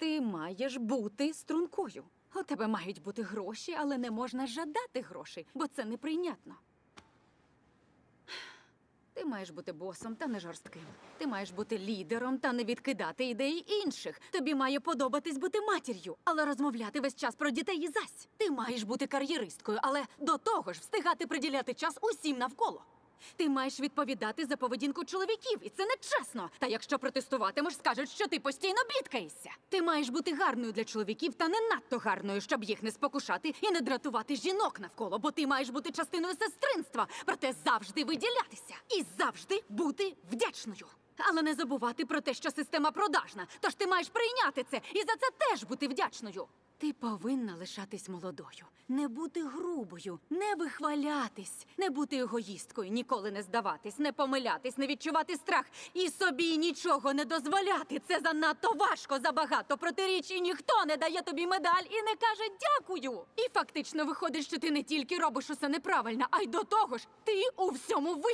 Ти маєш бути стрункою. У тебе мають бути гроші, але не можна жадати грошей, бо це неприйнятно. Ти маєш бути босом та не жорстким. Ти маєш бути лідером та не відкидати ідеї інших. Тобі має подобатись бути матір'ю, але розмовляти весь час про дітей і зась. Ти маєш бути кар'єристкою, але до того ж встигати приділяти час усім навколо. Ти маєш відповідати за поведінку чоловіків, і це нечесно. Та якщо протестуватимеш, скажуть, що ти постійно бідкаєшся. Ти маєш бути гарною для чоловіків та не надто гарною, щоб їх не спокушати і не дратувати жінок навколо, бо ти маєш бути частиною сестринства, проте завжди виділятися і завжди бути вдячною. Але не забувати про те, що система продажна. Тож ти маєш прийняти це і за це теж бути вдячною. Ти повинна лишатись молодою, не бути грубою, не вихвалятись, не бути егоїсткою, ніколи не здаватись, не помилятись, не відчувати страх і собі нічого не дозволяти. Це занадто важко, забагато протиріч, і ніхто не дає тобі медаль і не каже дякую. І фактично виходить, що ти не тільки робиш усе неправильно, а й до того ж ти у всьому винна.